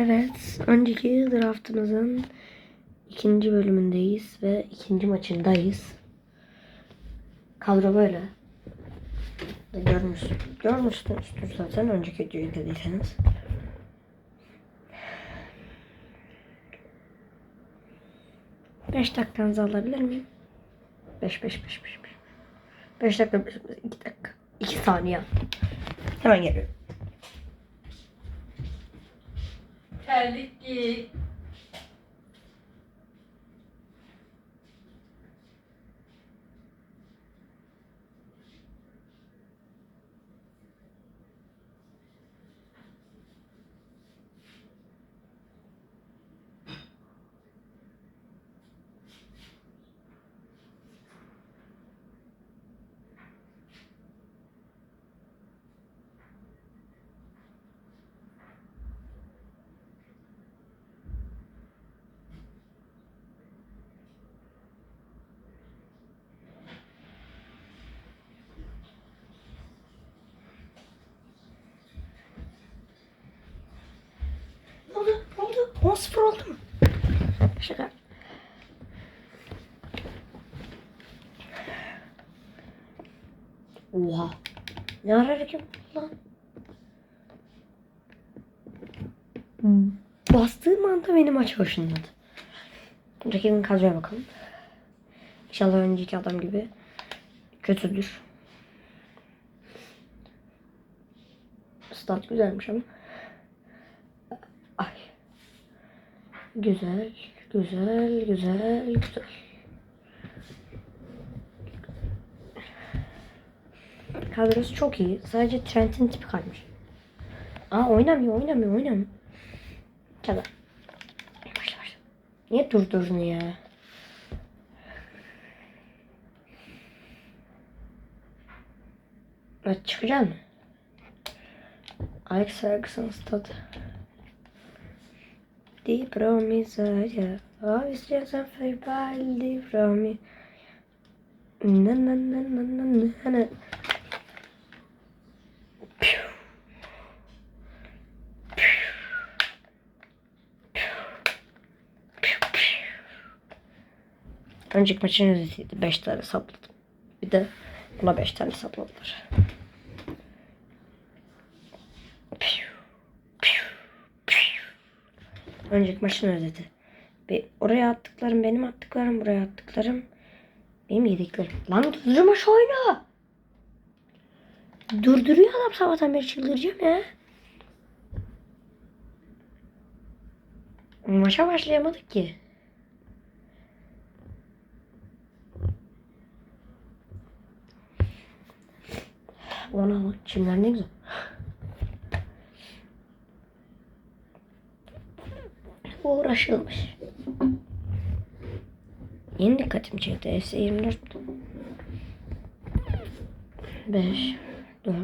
Evet, önceki draftımızın ikinci bölümündeyiz ve ikinci maçındayız. Kadro böyle. Görmüş, görmüşsünüzdür zaten önceki videoyu izlediyseniz. Beş dakikanızı alabilir miyim? Beş, beş, beş, beş, beş. Beş dakika, beş, iki dakika. İki saniye. Hemen geliyorum. Terlik giy. Ne oldu? Ne oldu? 10-0 oldu mu? Şaka. Oha. Ne ara hareket lan? Bastığım anda benim maç başındadı. Rakibin kadroya bakalım. İnşallah önceki adam gibi kötüdür. Stat güzelmiş ama. Güzel, güzel, güzel, güzel. Kadrosu çok iyi. Sadece Trent'in tipi kalmış. Aa oynamıyor, oynamıyor, oynamıyor. Çabuk. Başla başla. Niye durdurdun ya? Evet, çıkacak mı? Alex Ferguson stadı. Di promissoria, just a favor, di promi. Na na na na na na na. Önceki maçın özetiydi. 5 tane sapladım. Bir de buna 5 tane sapladılar. Önceki maçın özeti. Bir oraya attıklarım, benim attıklarım, buraya attıklarım, benim yediklerim. Lan durdurma şu oyunu. Durduruyor adam sabahtan beri çıldıracağım ya. Maça başlayamadık ki. Ona bak çimler ne güzel. Uğraşılmış. Yeni dikkatim çekti. S24 5 4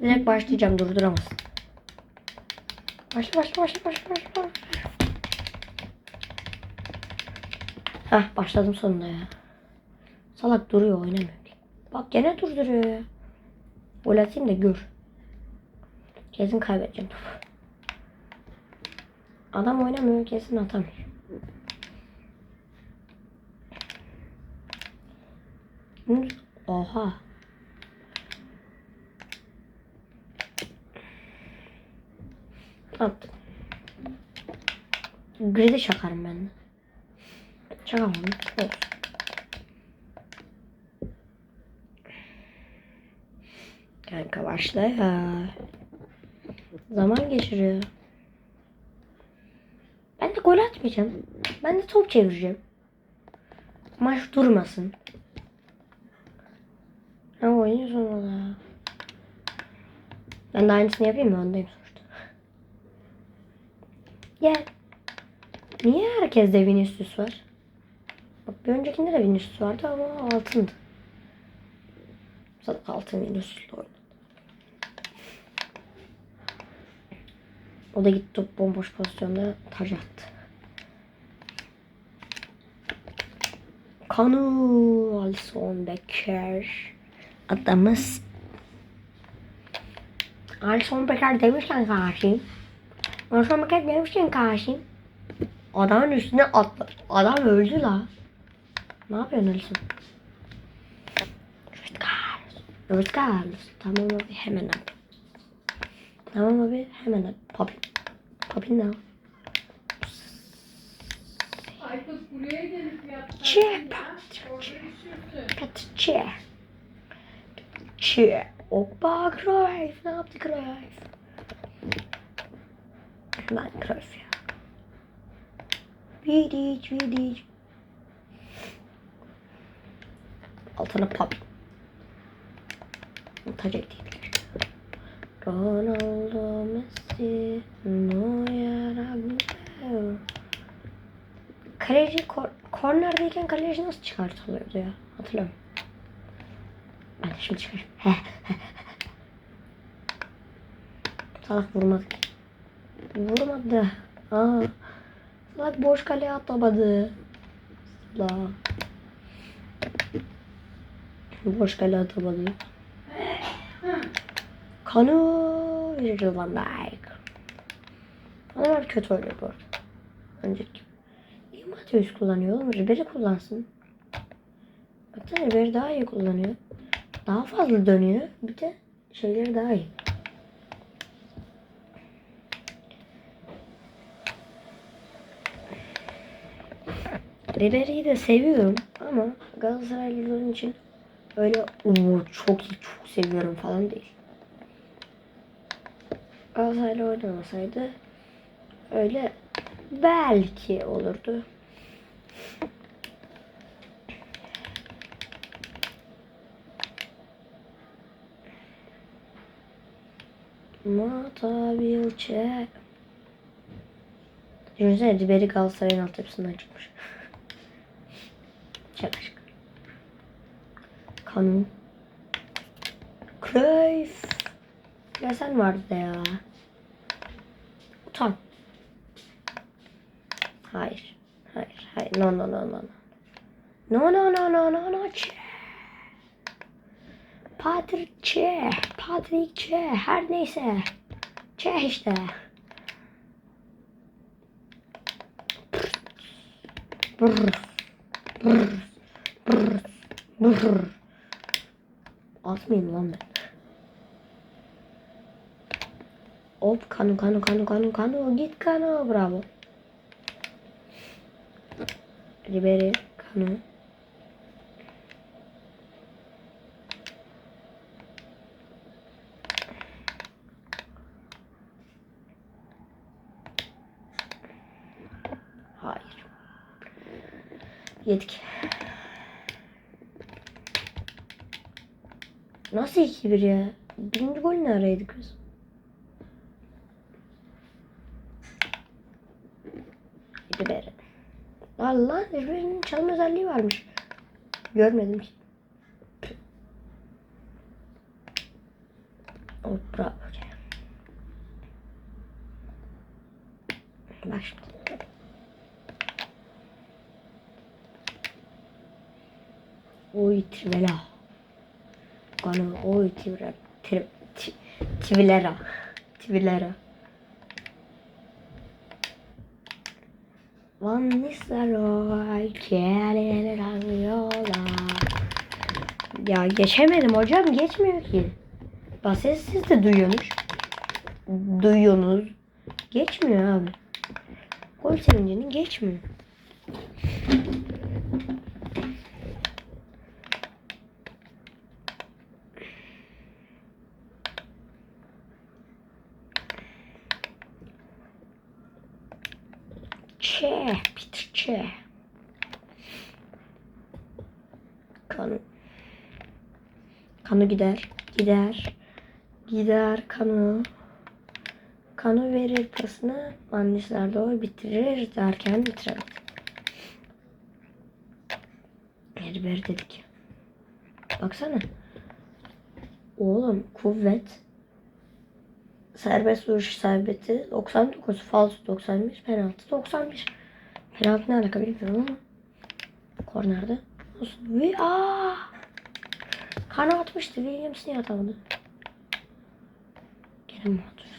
Direkt başlayacağım durduramazsın. Başla başla başla başla başla. Hah başladım sonunda ya. Salak duruyor oynamıyor. Bak gene durduruyor ya. Gol atayım da gör. Kesin kaybedeceğim topu. Adam oynamıyor kesin atamıyor. Oha. Attım. Grid'i çakarım ben de. Çakamadım. Olsun. Kanka başla ya. Zaman geçiriyor. De gol atmayacağım. Ben de top çevireceğim. Maç durmasın. Ha oyun sonunda. Ben de aynısını yapayım mı? Öndeyim sonuçta. Gel. Niye herkeste Vinicius var? Bak bir öncekinde de Vinicius vardı ama altındı. Zaten altın Vinicius'la oynadı. O da gitti top bomboş pozisyonda taç attı. Kanu Alison Becker adamız. Alison Becker demişken kardeşim Osman Maket gelmişken karşıyım. Adamın üstüne atla. Adam öldü la. Ne yapıyorsun Carlos. Roberto Carlos. Tamam abi hemen abi. Tamam abi hemen abi. Popin. Popin ne? Orada üşürsün. Petçe. Petçe. Hoppa Cruyff. Ne yaptı Cruyff? Lan Cruyff ya. Vidic, Vidic. Altına pop. Taca değil. Ronaldo, Messi, Neuer, Aguero. Kaleci kor kornerdeyken kaleci nasıl çıkartılıyordu ya? Hatırlamıyorum. Ben de şimdi çıkarım. Salak vurmadı. Vurmadı. Aa. Salak boş kaleye atlamadı. Salak. Boş kale atamadı. Kanu Virgil van Dijk. Adamlar kötü oynuyor bu arada. Önceki. Mateus kullanıyor oğlum. Ribery kullansın. Baksana Ribery daha iyi kullanıyor. Daha fazla dönüyor. Bir de şeyleri daha iyi. Ribery'i de seviyorum ama Galatasaraylıların için öyle "Oo, çok iyi çok seviyorum falan değil. Galatasaraylı oynamasaydı öyle belki olurdu. Mata Bilçe. Düşünsene Ribery Galatasaray'ın altyapısından çıkmış. Şaka şaka. Kanun. Cruyff. Ya sen vardı ya. Utan. Hayır. Hayır. Hayır. No no no no. No no no no no no. Patrick Çe. Patrick Çe. Her neyse. Çe işte. Brr. Brr. Brr. Brr. Atmayayım lan ben. Hop kanu kanu kanu kanu kanu git kanu bravo. Ribery kanu. Hayır. Yedik. Nasıl 2-1 ya? Birinci gol ne araydı kız? Ribery. Allah Ribery'nin çalma özelliği varmış. Görmedim ki. Oh, bravo. Bak şimdi. Oy Trivela. Bana oy Trivela. Trivilera. Trivilera. Van Nistelrooy kereler alıyorlar. Ya geçemedim hocam geçmiyor ki. Basit siz de duyuyormuş. Duyuyorsunuz. Geçmiyor abi. Gol sevincinin geçmiyor. Çe, Peter Çe. Kanu. Kanu gider, gider, gider Kanu. Kanu verir pasını, Manisler doğru bitirir derken bitiremedi. Berber dedik. Baksana. Oğlum kuvvet. Serbest vuruş isabeti 99, falso 91, penaltı 91. Penaltı ne alaka bilmiyorum ama. Kornerde. Olsun. Ve aa! Kana atmıştı. Williams niye atamadı? Gene atıyor?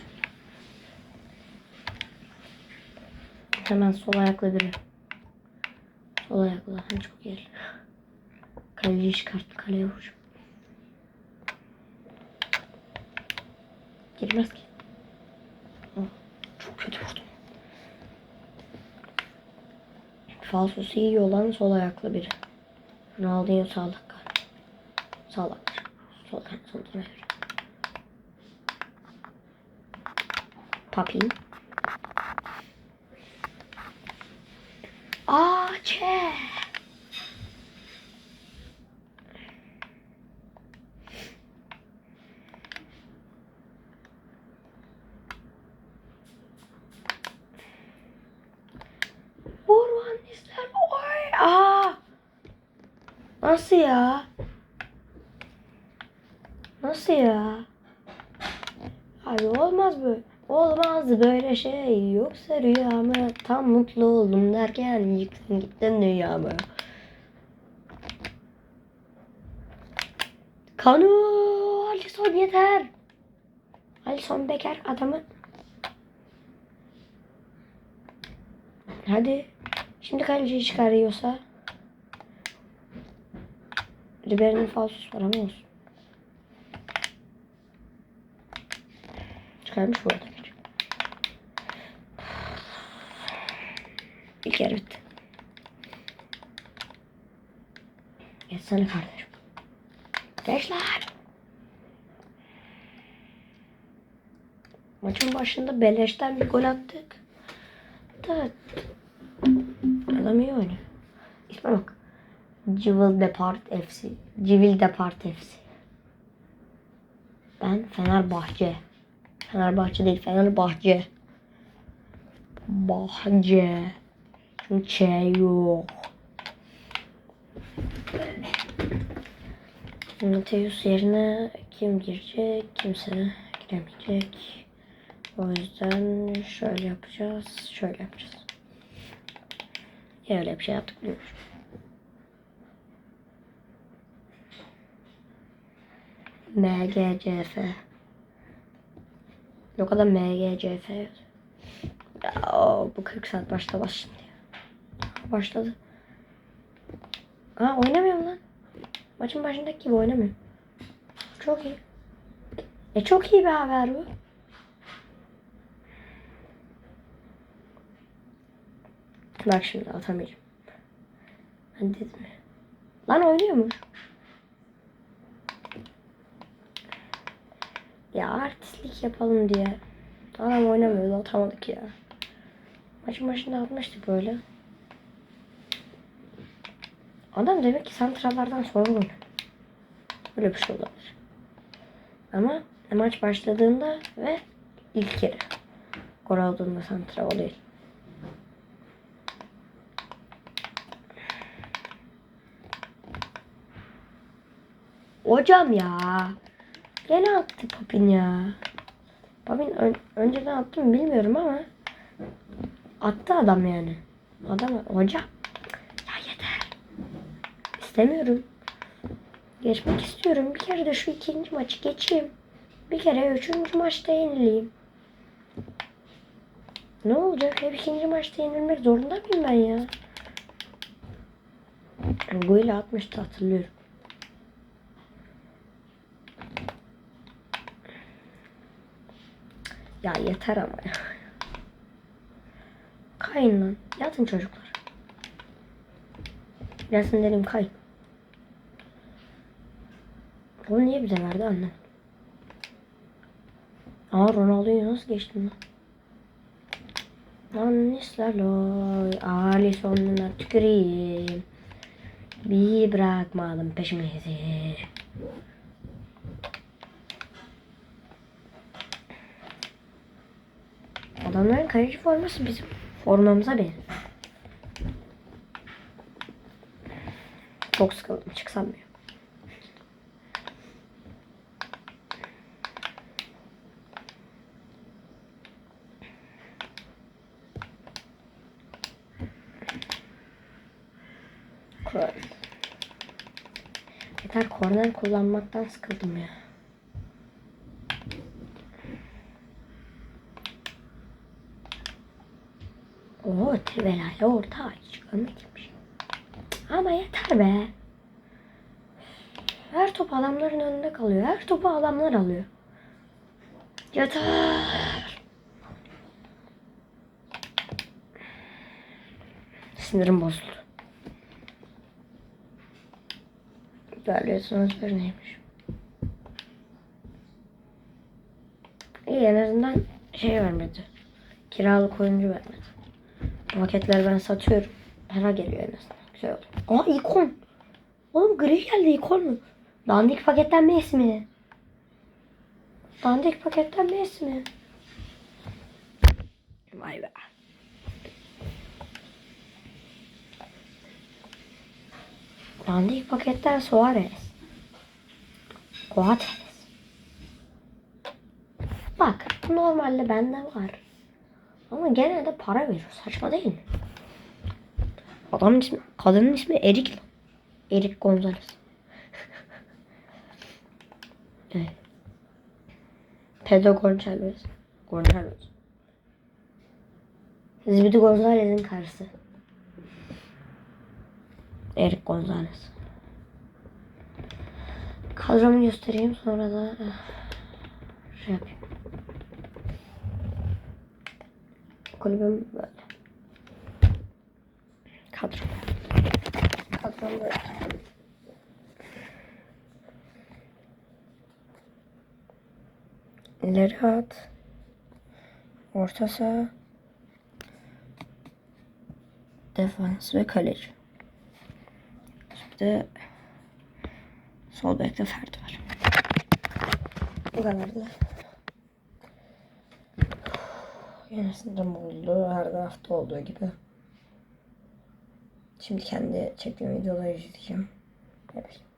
Hemen sol ayaklı biri. Sol ayaklı zaten çok iyi. Kaleci çıkarttı kaleye vuracağım. Girmez ki. Oh, çok kötü vurdum. Falsosu iyi olan sol ayaklı biri. Ronaldinho sağlık. Sağlık. Sol sol sol. Papi. Aa, çe. Vur Van Nistelrooy. Aa. Nasıl ya? Nasıl ya? Abi olmaz böyle. Olmaz böyle şey. Yoksa rüyamı tam mutlu oldum derken yıktın gittin dünyamı. Kanu Alisson yeter. Alisson Becker adamı. Hadi. Şimdi kaleci çıkarıyorsa. Ribery'nin falsosu var ama olsun. Çıkarmış bu arada. İlk yarı bitti. Geçsene kardeşim. Geç. Maçın başında beleşten bir gol attık. Da adam iyi oynuyor. İsme bak. Civil Depart FC. Civil Depart FC. Ben Fenerbahçe. Fenerbahçe değil Fenerbahçe. Bahçe. Çünkü Ç yok. Mateus yerine kim girecek? Kimse giremeyecek. O yüzden şöyle yapacağız. Şöyle yapacağız. Ya öyle bir şey yaptık biliyoruz. MGCF. Yok adam MGCF. Ya, bu 40 saat başta baş. Başladı. Ha oynamıyorum lan. Maçın başındaki gibi oynamıyorum. Çok iyi. E çok iyi bir haber bu. Bak şimdi atamayacağım. Ben dedim. Lan oynuyormuş. Ya artistlik yapalım diye. Adam oynamıyordu atamadık ya. Maçın başında atmıştık böyle. Adam demek ki santralardan oynuyor. Böyle bir şey olabilir. Ama maç başladığında ve ilk kere gol olduğunda santra o değil. Hocam ya. Gene attı Papin ya. Papin ön- önceden attı mı bilmiyorum ama attı adam yani. Adam hocam. Ya yeter. İstemiyorum. Geçmek istiyorum. Bir kere de şu ikinci maçı geçeyim. Bir kere üçüncü maçta yenileyim. Ne olacak? Hep ikinci maçta yenilmek zorunda mıyım ben ya? İle atmıştı hatırlıyorum. Ya yeter ama ya. Kayın lan. Yatın çocuklar. Gelsin dedim kay. Bunu niye bize verdi anne? Aa Ronaldo'yu nasıl geçtim lan? Lan Nistelrooy, Alisson'una tüküreyim. Bir bırakmadım peşimizi. Adamların kaleci forması bizim formamıza benziyor. Çok sıkıldım çıksam mı? Yeter korner kullanmaktan sıkıldım ya. Oo Trivela'yla orta hiç görmemiş. Ama yeter be. Her top adamların önünde kalıyor. Her topu adamlar alıyor. Yeter. Sinirim bozuldu. Görüyorsunuz bir neymiş. İyi en azından şey vermedi. Kiralık oyuncu vermedi. Bu paketleri ben satıyorum. Para geliyor en azından. Güzel oldu. Aa ikon. Oğlum gri geldi ikon mu? Dandik paketten mi ismi? Dandik paketten mi ismi? Vay be. Dandik paketten Suarez. Coates. Bak normalde bende var. Ama gene de para veriyor. Saçma değil mi? Adamın ismi, kadının ismi Erik. Erik Gonzalez. evet. Pedro Gonçalves. Gonçalves. Zibidi Gonzalez'in karısı. Erik Gonzalez. Kadromu göstereyim sonra da eh, şey yapayım. Kulübüm böyle. Kadro. Kadrom böyle. İleri at. Orta saha. Defans ve kaleci. Bir de sol bekte Ferdi var. Bu kadardı. Yine sinirim oldu. Her hafta olduğu gibi. Şimdi kendi çektiğim videoları izleyeceğim. Evet.